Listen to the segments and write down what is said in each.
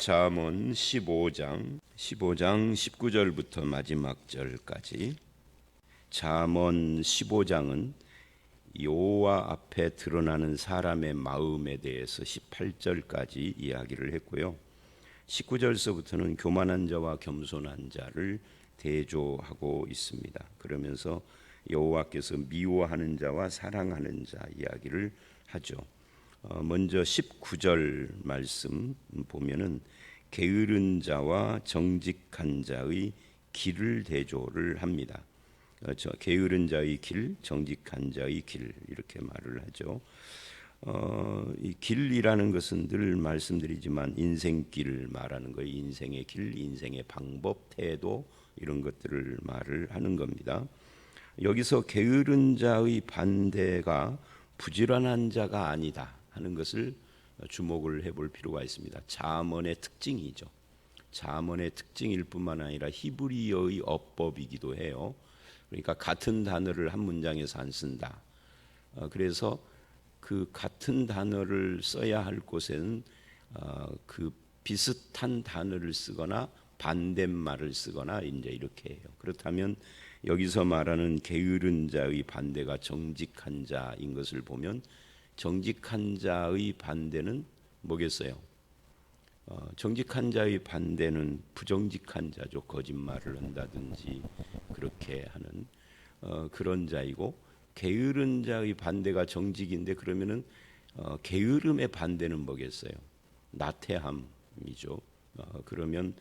잠언 15장 15장 19절부터 마지막 절까지 잠언 15장은 여호와 앞에 드러나는 사람의 마음에 대해서 18절까지 이야기를 했고요. 19절서부터는 교만한 자와 겸손한 자를 대조하고 있습니다. 그러면서 여호와께서 미워하는 자와 사랑하는 자 이야기를 하죠. 어, 먼저 19절 말씀 보면은 게으른 자와 정직한 자의 길을 대조를 합니다. 어, 저 게으른 자의 길, 정직한 자의 길 이렇게 말을 하죠. 어, 이 길이라는 것은 늘 말씀드리지만 인생길을 말하는 거예요. 인생의 길, 인생의 방법, 태도 이런 것들을 말을 하는 겁니다. 여기서 게으른 자의 반대가 부지런한 자가 아니다. 하는 것을 주목을 해볼 필요가 있습니다. 자문의 특징이죠. 자문의 특징일 뿐만 아니라 히브리어의 어법이기도 해요. 그러니까 같은 단어를 한 문장에서 안 쓴다. 어, 그래서 그 같은 단어를 써야 할 곳에는 어, 그 비슷한 단어를 쓰거나 반대말을 쓰거나 이제 이렇게 해요. 그렇다면 여기서 말하는 게으른 자의 반대가 정직한 자인 것을 보면 정직한 자의 반대는 뭐겠어요? 어, 정직한 자의 반대는 부정직한 자죠. 거짓말을 한다든지 그렇게 하는 어, 그런 자이고 게으른 자의 반대가 정직인데 그러면은 어, 게으름의 반대는 뭐겠어요? 나태함이죠. 어, 그러면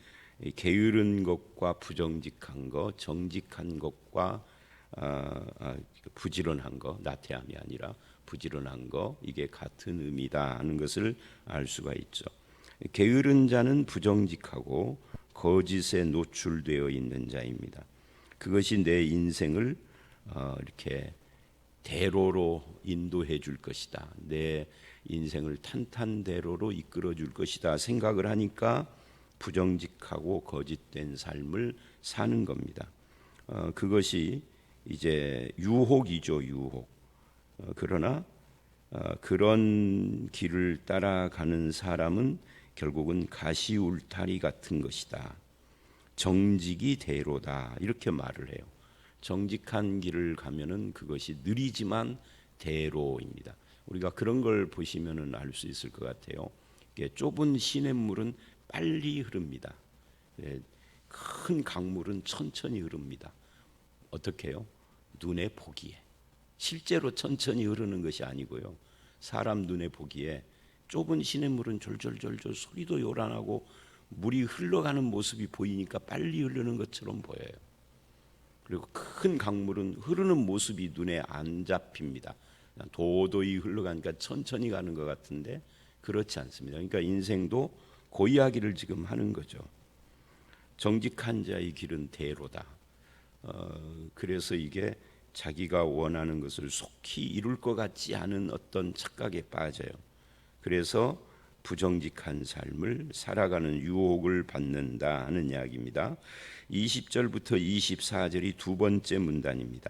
게으른 것과 부정직한 것, 정직한 것과 아, 아, 부지런한 것, 나태함이 아니라 부지런한 거 이게 같은 의미다 하는 것을 알 수가 있죠. 게으른 자는 부정직하고 거짓에 노출되어 있는 자입니다. 그것이 내 인생을 어, 이렇게 대로로 인도해 줄 것이다. 내 인생을 탄탄대로로 이끌어 줄 것이다 생각을 하니까 부정직하고 거짓된 삶을 사는 겁니다. 어, 그것이 이제 유혹이죠, 유혹. 어, 그러나 어, 그런 길을 따라가는 사람은 결국은 가시울타리 같은 것이다. 정직이 대로다 이렇게 말을 해요. 정직한 길을 가면은 그것이 느리지만 대로입니다. 우리가 그런 걸 보시면은 알 수 있을 것 같아요. 좁은 시냇물은 빨리 흐릅니다. 예, 큰 강물은 천천히 흐릅니다. 어떻게 해요? 눈에 보기에. 실제로 천천히 흐르는 것이 아니고요. 사람 눈에 보기에 좁은 시냇물은 졸졸졸졸 소리도 요란하고 물이 흘러가는 모습이 보이니까 빨리 흐르는 것처럼 보여요. 그리고 큰 강물은 흐르는 모습이 눈에 안 잡힙니다. 도도히 흘러가니까 천천히 가는 것 같은데 그렇지 않습니다. 그러니까 인생도 그 이야기를 지금 하는 거죠. 정직한 자의 길은 대로다. 어, 그래서 이게 자기가 원하는 것을 속히 이룰 것 같지 않은 어떤 착각에 빠져요. 그래서 부정직한 삶을 살아가는 유혹을 받는다 하는 이야기입니다. 20절부터 24절이 두 번째 문단입니다.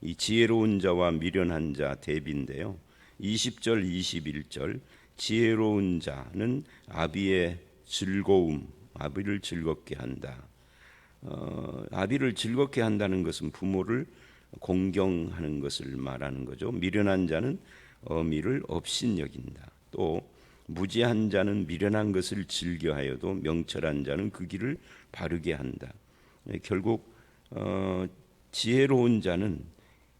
이 지혜로운 자와 미련한 자 대비인데요. 20절 21절 지혜로운 자는 아비의 즐거움, 아비를 즐겁게 한다. 어, 아비를 즐겁게 한다는 것은 부모를 공경하는 것을 말하는 거죠. 미련한 자는 어미를 업신여긴다. 또 무지한 자는 미련한 것을 즐겨하여도 명철한 자는 그 길을 바르게 한다. 예, 결국 어, 지혜로운 자는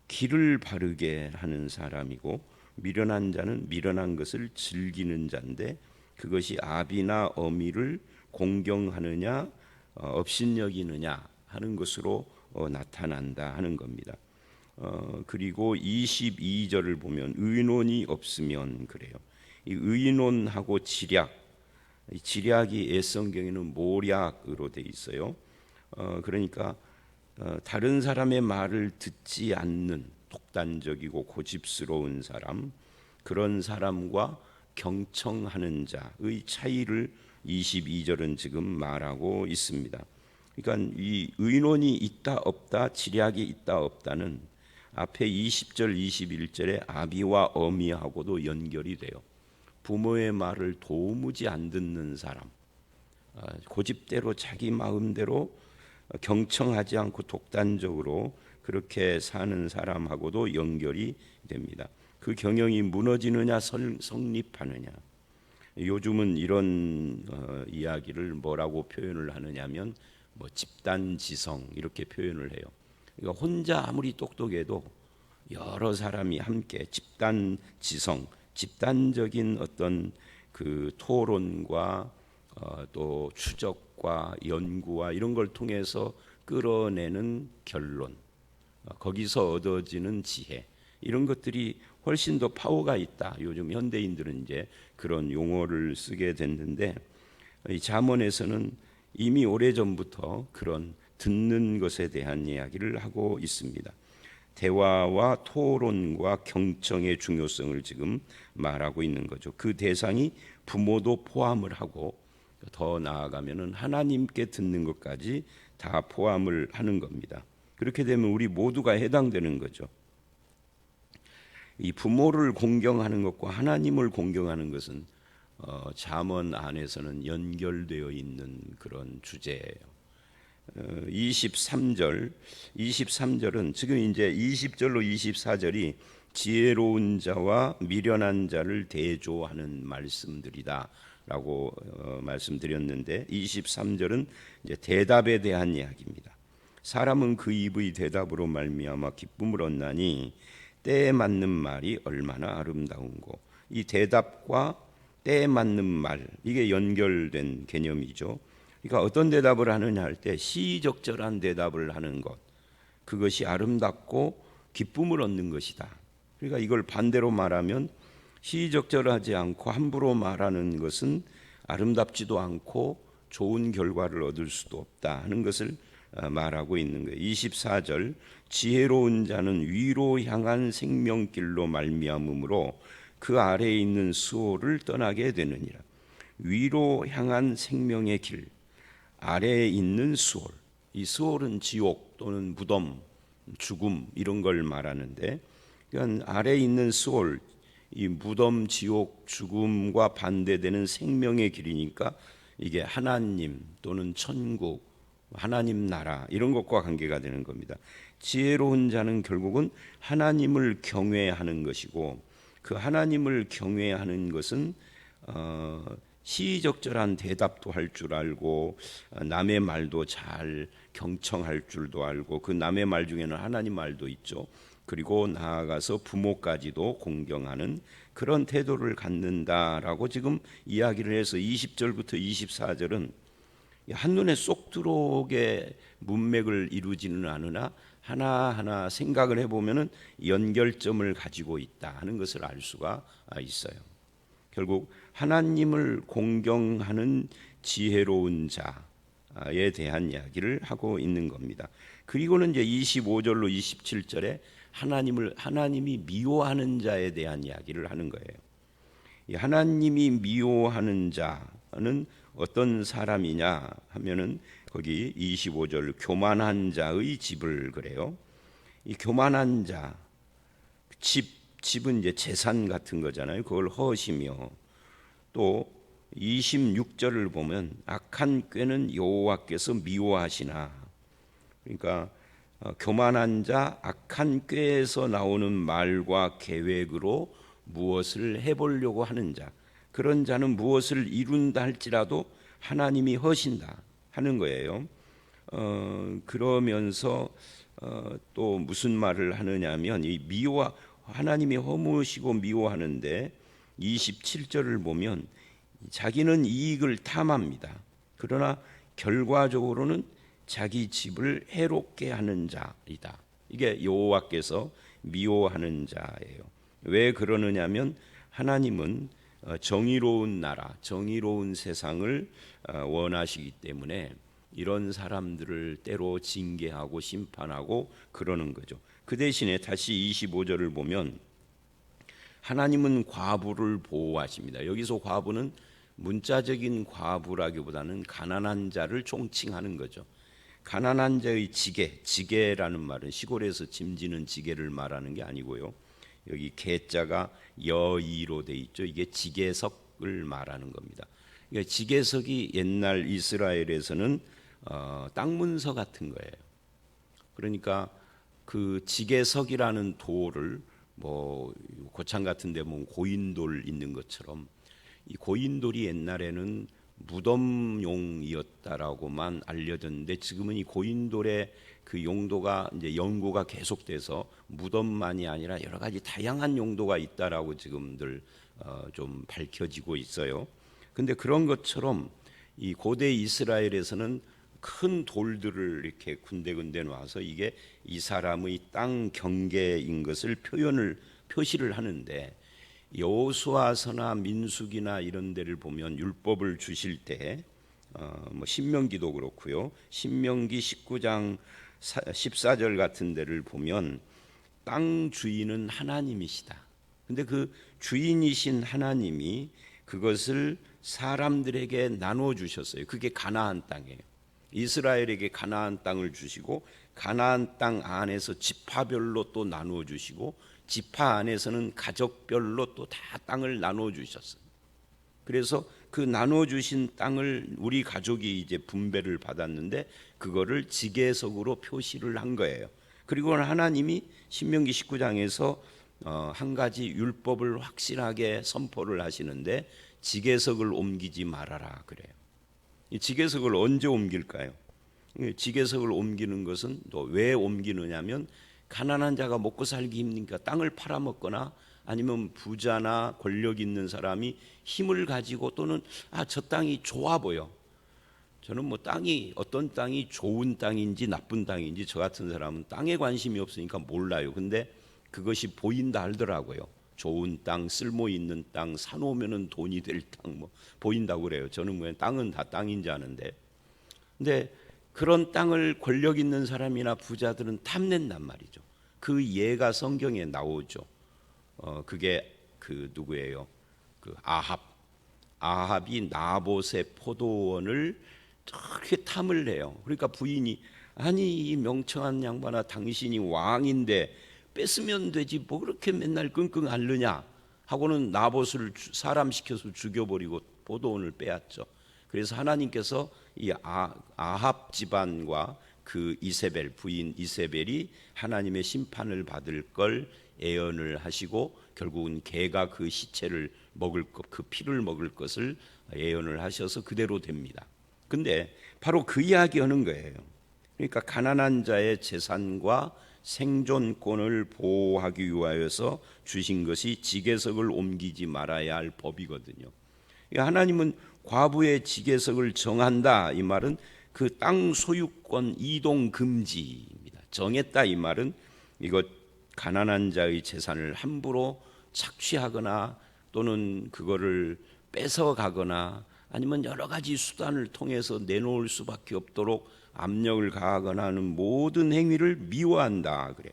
길을 바르게 하는 사람이고 미련한 자는 미련한 것을 즐기는 자인데 그것이 아비나 어미를 공경하느냐 어, 업신여기느냐 하는 것으로 어, 나타난다 하는 겁니다. 어, 그리고 22절을 보면 의논이 없으면 그래요. 이 의논하고 지략, 지략이 예성경에는 모략으로 돼 있어요. 어, 그러니까 어, 다른 사람의 말을 듣지 않는 독단적이고 고집스러운 사람, 그런 사람과 경청하는 자의 차이를 22절은 지금 말하고 있습니다. 그러니까 이 의논이 있다 없다, 지략이 있다 없다는 앞에 20절, 21절에 아비와 어미하고도 연결이 돼요. 부모의 말을 도무지 안 듣는 사람, 아, 고집대로 자기 마음대로 경청하지 않고 독단적으로 그렇게 사는 사람하고도 연결이 됩니다. 그 경영이 무너지느냐 성립하느냐. 요즘은 이런 어, 이야기를 뭐라고 표현을 하느냐면 뭐 집단 지성 이렇게 표현을 해요. 그러니까 혼자 아무리 똑똑해도 여러 사람이 함께 집단 지성, 집단적인 어떤 그 토론과 어, 또 추적과 연구와 이런 걸 통해서 끌어내는 결론, 어, 거기서 얻어지는 지혜 이런 것들이 훨씬 더 파워가 있다. 요즘 현대인들은 이제 그런 용어를 쓰게 됐는데 이 잠언에서는 이미 오래 전부터 그런 듣는 것에 대한 이야기를 하고 있습니다. 대화와 토론과 경청의 중요성을 지금 말하고 있는 거죠. 그 대상이 부모도 포함을 하고 더 나아가면은 하나님께 듣는 것까지 다 포함을 하는 겁니다. 그렇게 되면 우리 모두가 해당되는 거죠. 이 부모를 공경하는 것과 하나님을 공경하는 것은 어, 잠언 안에서는 연결되어 있는 그런 주제예요. 어, 23절, 23절은 지금 이제 20절로 24절이 지혜로운 자와 미련한 자를 대조하는 말씀들이다라고 어, 말씀드렸는데 23절은 이제 대답에 대한 이야기입니다. 사람은 그 입의 대답으로 말미암아 기쁨을 얻나니 때에 맞는 말이 얼마나 아름다운고 이 대답과 때에 맞는 말 이게 연결된 개념이죠. 그러니까 어떤 대답을 하느냐 할 때 시적절한 대답을 하는 것 그것이 아름답고 기쁨을 얻는 것이다. 그러니까 이걸 반대로 말하면 시적절하지 않고 함부로 말하는 것은 아름답지도 않고 좋은 결과를 얻을 수도 없다 하는 것을 어, 말하고 있는 거예요. 24절 지혜로운 자는 위로 향한 생명길로 말미암음으로 그 아래에 있는 수호를 떠나게 되느니라. 위로 향한 생명의 길 아래에 있는 수월. 이 수월은 지옥 또는 무덤, 죽음 이런 걸 말하는데 그러니까 아래에 있는 수월 이 무덤, 지옥, 죽음과 반대되는 생명의 길이니까 이게 하나님 또는 천국, 하나님 나라 이런 것과 관계가 되는 겁니다. 지혜로운 자는 결국은 하나님을 경외하는 것이고 그 하나님을 경외하는 것은 어, 시적절한 대답도 할 줄 알고 어, 남의 말도 잘 경청할 줄도 알고 그 남의 말 중에는 하나님 말도 있죠. 그리고 나아가서 부모까지도 공경하는 그런 태도를 갖는다라고 지금 이야기를 해서 20절부터 24절은 한눈에 쏙 들어오게 문맥을 이루지는 않으나 하나하나 생각을 해보면은 연결점을 가지고 있다 하는 것을 알 수가 있어요. 결국 하나님을 공경하는 지혜로운 자에 대한 이야기를 하고 있는 겁니다. 그리고는 이제 25절로 27절에 하나님을 하나님이 미워하는 자에 대한 이야기를 하는 거예요. 하나님이 미워하는 자는 어떤 사람이냐 하면은 거기 25절 교만한 자의 집을 그래요. 이 교만한 자 집, 집은 이제 재산 같은 거잖아요. 그걸 허시며 또 26절을 보면 악한 꾀는 여호와께서 미워하시나 그러니까 어, 교만한 자 악한 꾀에서 나오는 말과 계획으로 무엇을 해보려고 하는 자 그런 자는 무엇을 이룬다 할지라도 하나님이 허신다 하는 거예요. 어, 그러면서 어, 또 무슨 말을 하느냐면 이 미워 하나님이 허무시고 미워하는데 27절을 보면 자기는 이익을 탐합니다. 그러나 결과적으로는 자기 집을 해롭게 하는 자이다. 이게 여호와께서 미워하는 자예요. 왜 그러느냐면 하나님은 어, 정의로운 나라, 정의로운 세상을 어, 원하시기 때문에 이런 사람들을 때로 징계하고 심판하고 그러는 거죠. 그 대신에 다시 25절을 보면 하나님은 과부를 보호하십니다. 여기서 과부는 문자적인 과부라기보다는 가난한 자를 총칭하는 거죠. 가난한 자의 지게, 지게라는 말은 시골에서 짐지는 지게를 말하는 게 아니고요. 여기 개자가 여이로 돼 있죠. 이게 지게석을 말하는 겁니다. 그러니까 지게석이 옛날 이스라엘에서는 어, 땅 문서 같은 거예요. 그러니까 그 지게석이라는 돌을 뭐 고창 같은 데 보면 고인돌 있는 것처럼 이 고인돌이 옛날에는 무덤용이었다라고만 알려졌는데 지금은 이 고인돌의 그 용도가 이제 연구가 계속돼서 무덤만이 아니라 여러 가지 다양한 용도가 있다라고 지금들 어, 좀 밝혀지고 있어요. 근데 그런 것처럼 이 고대 이스라엘에서는 큰 돌들을 이렇게 군데군데 놔서 이게 이 사람의 땅 경계인 것을 표현을 표시를 하는데 여호수아서나 민수기나 이런 데를 보면 율법을 주실 때 어, 뭐 신명기도 그렇고요. 신명기 19장 14절 같은 데를 보면 땅 주인은 하나님이시다. 근데 그 주인이신 하나님이 그것을 사람들에게 나눠 주셨어요. 그게 가나안 땅이에요. 이스라엘에게 가나안 땅을 주시고 가나안 땅 안에서 지파별로 또 나누어 주시고 지파 안에서는 가족별로 또 다 땅을 나누어 주셨어요. 그래서 그 나눠 주신 땅을 우리 가족이 이제 분배를 받았는데 그거를 지계석으로 표시를 한 거예요. 그리고 하나님이 신명기 19장에서 어, 한 가지 율법을 확실하게 선포를 하시는데 지계석을 옮기지 말아라 그래요. 이 지계석을 언제 옮길까요? 지계석을 옮기는 것은 또 왜 옮기느냐면 가난한 자가 먹고 살기 힘드니까 땅을 팔아먹거나 아니면 부자나 권력 있는 사람이 힘을 가지고 또는 아 저 땅이 좋아 보여. 저는 뭐 땅이 어떤 땅이 좋은 땅인지 나쁜 땅인지 저 같은 사람은 땅에 관심이 없으니까 몰라요. 근데 그것이 보인다 하더라고요. 좋은 땅, 쓸모 있는 땅, 사놓으면은 돈이 될 땅, 뭐 보인다고 그래요. 저는 뭐 땅은 다 땅인지 아는데, 근데 그런 땅을 권력 있는 사람이나 부자들은 탐낸단 말이죠. 그 예가 성경에 나오죠. 어 그게 그 누구예요? 그 아합. 아합이 나봇의 포도원을 그렇게 탐을 해요. 그러니까 부인이 아니 이 명청한 양반아 당신이 왕인데 뺏으면 되지 뭐 그렇게 맨날 끙끙 앓느냐 하고는 나봇을 사람 시켜서 죽여버리고 포도원을 빼앗죠. 그래서 하나님께서 이 아, 아합 집안과 그 이세벨 부인 이세벨이 하나님의 심판을 받을 걸 예언을 하시고 결국은 개가 그 시체를 먹을 것, 그 피를 먹을 것을 예언을 하셔서 그대로 됩니다. 근데 바로 그 이야기 하는 거예요. 그러니까 가난한 자의 재산과 생존권을 보호하기 위하여서 주신 것이 지계석을 옮기지 말아야 할 법이거든요. 하나님은 과부의 지계석을 정한다 이 말은 그 땅 소유권 이동 금지입니다. 정했다 이 말은 이것 가난한 자의 재산을 함부로 착취하거나 또는 그거를 뺏어 가거나 아니면 여러 가지 수단을 통해서 내놓을 수밖에 없도록 압력을 가하거나 하는 모든 행위를 미워한다 그래요.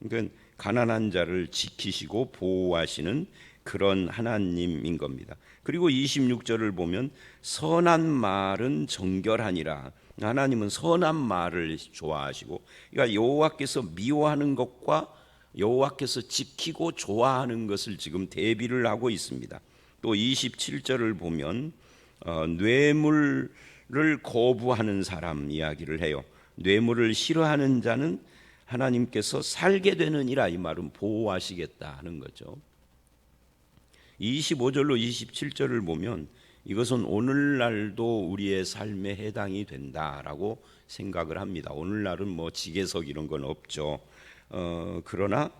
그러니까 가난한 자를 지키시고 보호하시는 그런 하나님인 겁니다. 그리고 26절을 보면 선한 말은 정결하니라. 하나님은 선한 말을 좋아하시고 그러니까 여호와께서 미워하는 것과 여호와께서 지키고 좋아하는 것을 지금 대비를 하고 있습니다. 또 27절을 보면 어, 뇌물 을 거부하는 사람 이야기를 해요. 뇌물을 싫어하는 자는 하나님께서 살게 되느니라 이 말은 보호하시겠다 하는 거죠. 25절로 27절을 보면 이것은 오늘날도 우리의 삶에 해당이 된다라고 생각을 합니다. 오늘날은 뭐 지게석 이런 건 없죠. 어, 그러나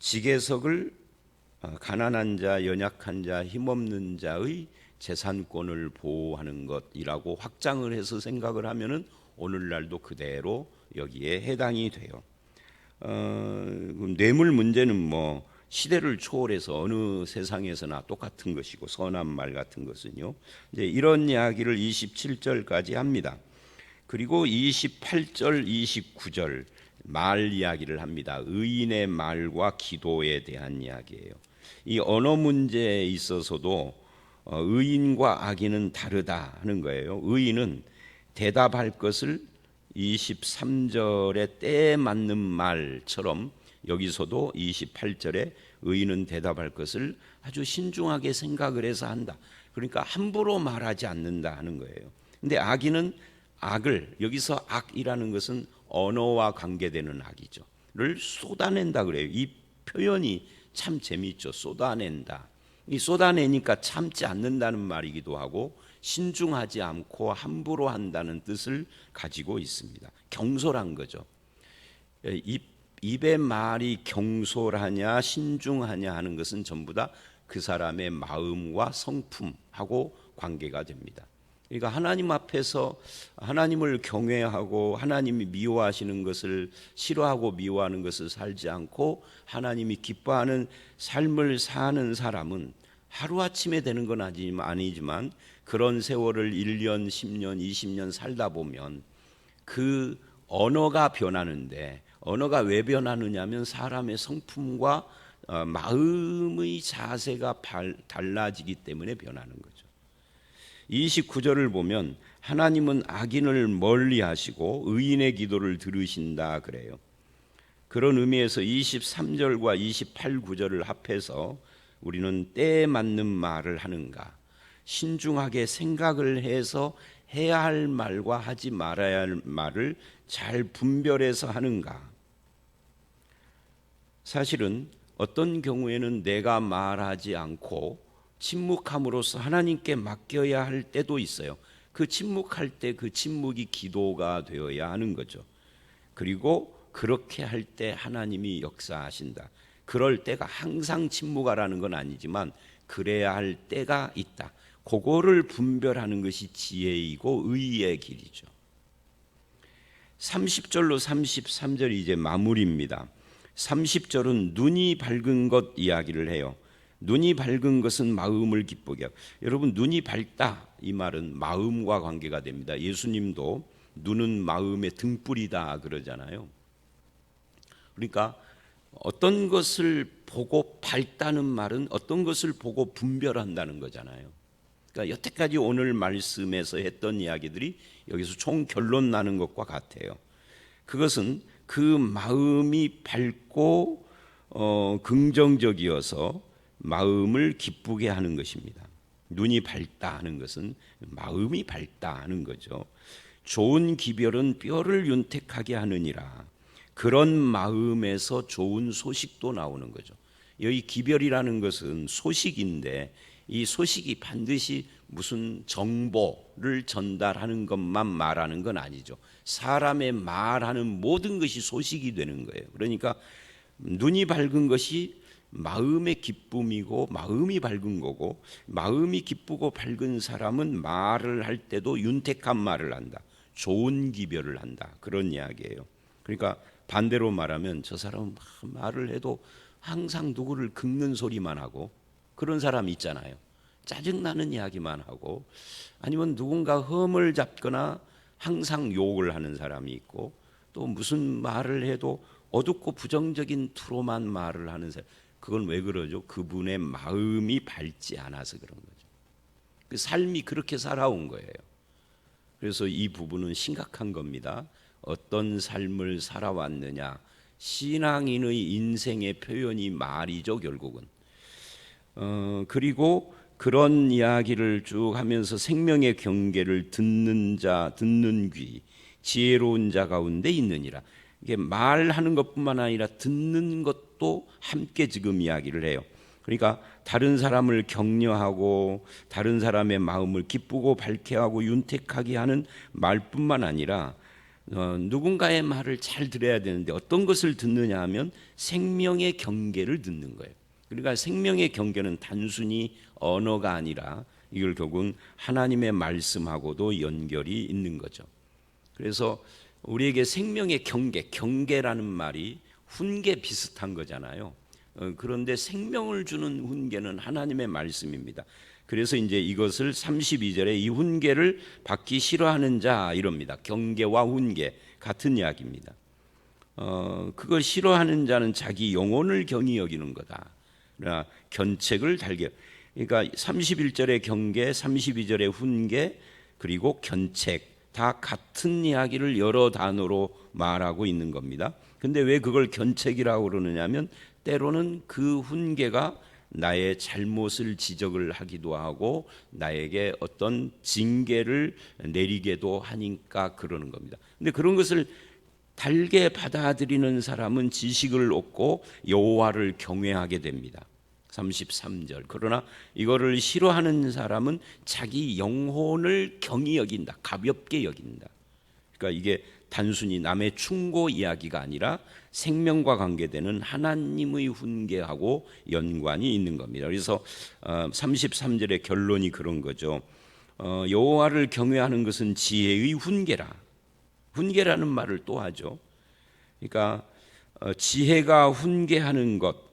지게석을 어, 가난한 자, 연약한 자, 힘없는 자의 재산권을 보호하는 것이라고 확장을 해서 생각을 하면은 오늘날도 그대로 여기에 해당이 돼요. 어, 뇌물 문제는 뭐 시대를 초월해서 어느 세상에서나 똑같은 것이고 선한 말 같은 것은요. 이제 이런 이야기를 27절까지 합니다. 그리고 28절, 29절 말 이야기를 합니다. 의인의 말과 기도에 대한 이야기예요. 이 언어 문제에 있어서도 어, 의인과 악인은 다르다 하는 거예요. 의인은 대답할 것을 23절에 때에 맞는 말처럼 여기서도 28절에 의인은 대답할 것을 아주 신중하게 생각을 해서 한다. 그러니까 함부로 말하지 않는다 하는 거예요. 근데 악인은 악을 여기서 악이라는 것은 언어와 관계되는 악이죠.를 쏟아낸다 그래요. 이 표현이 참 재미있죠. 쏟아낸다. 이 쏟아내니까 참지 않는다는 말이기도 하고 신중하지 않고 함부로 한다는 뜻을 가지고 있습니다. 경솔한 거죠. 예, 입, 입의 말이 경솔하냐 신중하냐 하는 것은 전부 다 그 사람의 마음과 성품하고 관계가 됩니다. 그러니까 하나님 앞에서 하나님을 경외하고 하나님이 미워하시는 것을 싫어하고 미워하는 것을 살지 않고 하나님이 기뻐하는 삶을 사는 사람은 하루아침에 되는 건 아니지만 그런 세월을 1년, 10년, 20년 살다 보면 그 언어가 변하는데 언어가 왜 변하느냐면 사람의 성품과 어, 마음의 자세가 달라지기 때문에 변하는 거죠. 29절을 보면 하나님은 악인을 멀리 하시고 의인의 기도를 들으신다 그래요. 그런 의미에서 23절과 28, 9절을 합해서 우리는 때에 맞는 말을 하는가 신중하게 생각을 해서 해야 할 말과 하지 말아야 할 말을 잘 분별해서 하는가 사실은 어떤 경우에는 내가 말하지 않고 침묵함으로써 하나님께 맡겨야 할 때도 있어요. 그 침묵할 때 그 침묵이 기도가 되어야 하는 거죠. 그리고 그렇게 할 때 하나님이 역사하신다. 그럴 때가 항상 침묵하라는 건 아니지만 그래야 할 때가 있다. 그거를 분별하는 것이 지혜이고 의의 길이죠. 30절로 33절이 이제 마무리입니다. 30절은 눈이 밝은 것 이야기를 해요. 눈이 밝은 것은 마음을 기쁘게 하고 여러분 눈이 밝다 이 말은 마음과 관계가 됩니다. 예수님도 눈은 마음의 등불이다 그러잖아요. 그러니까 어떤 것을 보고 밝다는 말은 어떤 것을 보고 분별한다는 거잖아요. 그러니까 여태까지 오늘 말씀에서 했던 이야기들이 여기서 총 결론 나는 것과 같아요. 그것은 그 마음이 밝고 어, 긍정적이어서 마음을 기쁘게 하는 것입니다. 눈이 밝다 하는 것은 마음이 밝다 하는 거죠. 좋은 기별은 뼈를 윤택하게 하느니라. 그런 마음에서 좋은 소식도 나오는 거죠. 여기 기별이라는 것은 소식인데 이 소식이 반드시 무슨 정보를 전달하는 것만 말하는 건 아니죠. 사람의 말하는 모든 것이 소식이 되는 거예요. 그러니까 눈이 밝은 것이 마음의 기쁨이고 마음이 밝은 거고 마음이 기쁘고 밝은 사람은 말을 할 때도 윤택한 말을 한다. 좋은 기별을 한다. 그런 이야기예요. 그러니까 반대로 말하면 저 사람은 말을 해도 항상 누구를 긁는 소리만 하고 그런 사람 있잖아요. 짜증나는 이야기만 하고 아니면 누군가 흠을 잡거나 항상 욕을 하는 사람이 있고 또 무슨 말을 해도 어둡고 부정적인 투로만 말을 하는 사람 그건 왜 그러죠? 그분의 마음이 밝지 않아서 그런 거죠. 그 삶이 그렇게 살아온 거예요. 그래서 이 부분은 심각한 겁니다. 어떤 삶을 살아왔느냐. 신앙인의 인생의 표현이 말이죠, 결국은. 어, 그리고 그런 이야기를 쭉 하면서 생명의 경계를 듣는 자, 듣는 귀, 지혜로운 자 가운데 있느니라. 이게 말하는 것뿐만 아니라 듣는 것도 함께 지금 이야기를 해요. 그러니까 다른 사람을 격려하고 다른 사람의 마음을 기쁘고 밝게 하고 윤택하게 하는 말뿐만 아니라 어, 누군가의 말을 잘 들어야 되는데 어떤 것을 듣느냐 하면 생명의 경계를 듣는 거예요. 그러니까 생명의 경계는 단순히 언어가 아니라 이걸 결국은 하나님의 말씀하고도 연결이 있는 거죠. 그래서 우리에게 생명의 경계, 경계라는 말이 훈계 비슷한 거잖아요. 어, 그런데 생명을 주는 훈계는 하나님의 말씀입니다. 그래서 이제 이것을 32절에 이 훈계를 받기 싫어하는 자 이럽니다. 경계와 훈계 같은 이야기입니다. 어, 그걸 싫어하는 자는 자기 영혼을 경히 여기는 거다. 그러나 견책을 달게. 그러니까 31절의 경계, 32절의 훈계, 그리고 견책 다 같은 이야기를 여러 단어로 말하고 있는 겁니다. 근데 왜 그걸 견책이라고 그러느냐면 때로는 그 훈계가 나의 잘못을 지적을 하기도 하고 나에게 어떤 징계를 내리게도 하니까 그러는 겁니다. 근데 그런 것을 달게 받아들이는 사람은 지식을 얻고 여호와를 경외하게 됩니다. 33절. 그러나 이거를 싫어하는 사람은 자기 영혼을 경히 여긴다. 가볍게 여긴다. 그러니까 이게 단순히 남의 충고 이야기가 아니라 생명과 관계되는 하나님의 훈계하고 연관이 있는 겁니다. 그래서 33절의 결론이 그런 거죠. 어, 여호와를 경외하는 것은 지혜의 훈계라. 훈계라는 말을 또 하죠. 그러니까 어, 지혜가 훈계하는 것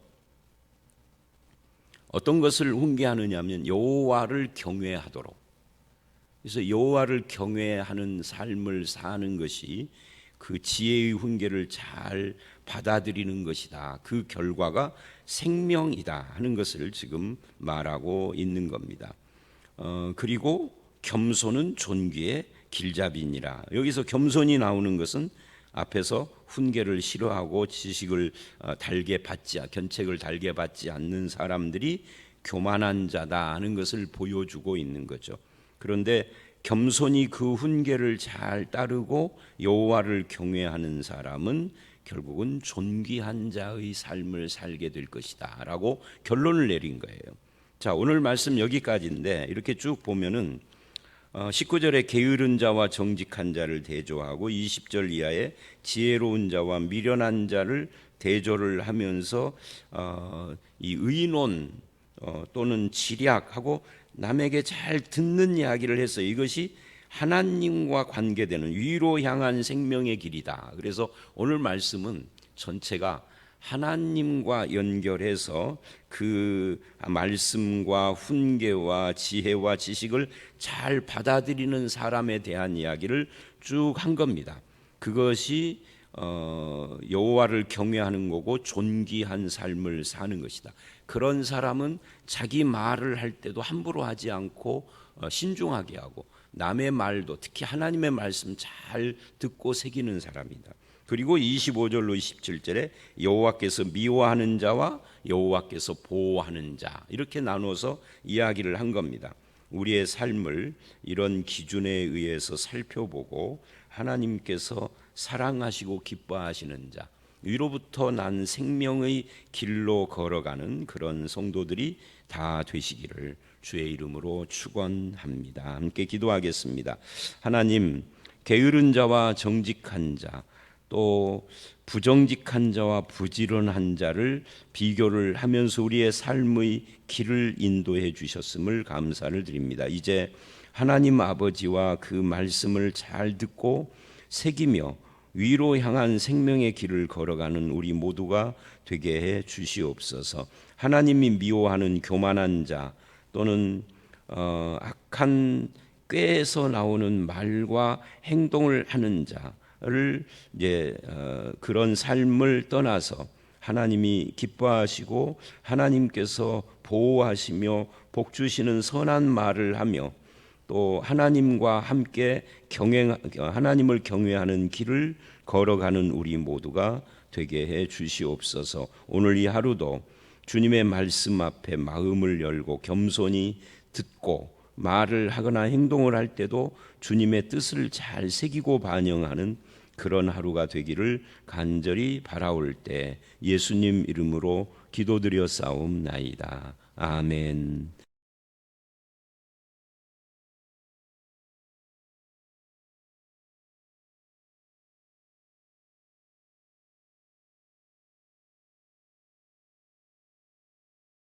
어떤 것을 훈계하느냐면 여호와를 경외하도록 그래서 여호와를 경외하는 삶을 사는 것이 그 지혜의 훈계를 잘 받아들이는 것이다. 그 결과가 생명이다 하는 것을 지금 말하고 있는 겁니다. 어, 그리고 겸손은 존귀의 길잡이니라. 여기서 겸손이 나오는 것은 앞에서 훈계를 싫어하고 지식을 어, 달게 받지 견책을 달게 받지 않는 사람들이 교만한 자다 하는 것을 보여주고 있는 거죠. 그런데 겸손히 그 훈계를 잘 따르고 여호와를 경외하는 사람은 결국은 존귀한 자의 삶을 살게 될 것이다라고 결론을 내린 거예요. 자, 오늘 말씀 여기까지인데 이렇게 쭉 보면은 19절에 어, 게으른 자와 정직한 자를 대조하고 20절 이하에 지혜로운 자와 미련한 자를 대조를 하면서 어, 이 의논 어, 또는 지략하고 남에게 잘 듣는 이야기를 해서 이것이 하나님과 관계되는 위로 향한 생명의 길이다. 그래서 오늘 말씀은 전체가 하나님과 연결해서 그 말씀과 훈계와 지혜와 지식을 잘 받아들이는 사람에 대한 이야기를 쭉 한 겁니다. 그것이 어, 여호와를 경외하는 거고 존귀한 삶을 사는 것이다. 그런 사람은 자기 말을 할 때도 함부로 하지 않고 어, 신중하게 하고 남의 말도 특히 하나님의 말씀 잘 듣고 새기는 사람이다. 그리고 25절로 27절에 여호와께서 미워하는 자와 여호와께서 보호하는 자 이렇게 나눠서 이야기를 한 겁니다. 우리의 삶을 이런 기준에 의해서 살펴보고 하나님께서 사랑하시고 기뻐하시는 자 위로부터 난 생명의 길로 걸어가는 그런 성도들이 다 되시기를 주의 이름으로 축원합니다. 함께 기도하겠습니다. 하나님 게으른 자와 정직한 자, 또 부정직한 자와 부지런한 자를 비교를 하면서 우리의 삶의 길을 인도해 주셨음을 감사를 드립니다. 이제 하나님 아버지와 그 말씀을 잘 듣고 새기며 위로 향한 생명의 길을 걸어가는 우리 모두가 되게 해 주시옵소서. 하나님이 미워하는 교만한 자 또는 어, 악한 꾀에서 나오는 말과 행동을 하는 자 를 이제 어, 그런 삶을 떠나서 하나님이 기뻐하시고 하나님께서 보호하시며 복 주시는 선한 말을 하며 또 하나님과 함께 경외 하나님을 경외하는 길을 걸어가는 우리 모두가 되게 해 주시옵소서. 오늘 이 하루도 주님의 말씀 앞에 마음을 열고 겸손히 듣고 말을 하거나 행동을 할 때도 주님의 뜻을 잘 새기고 반영하는 그런 하루가 되기를 간절히 바라올 때 예수님 이름으로 기도드려 싸움나이다. 아멘.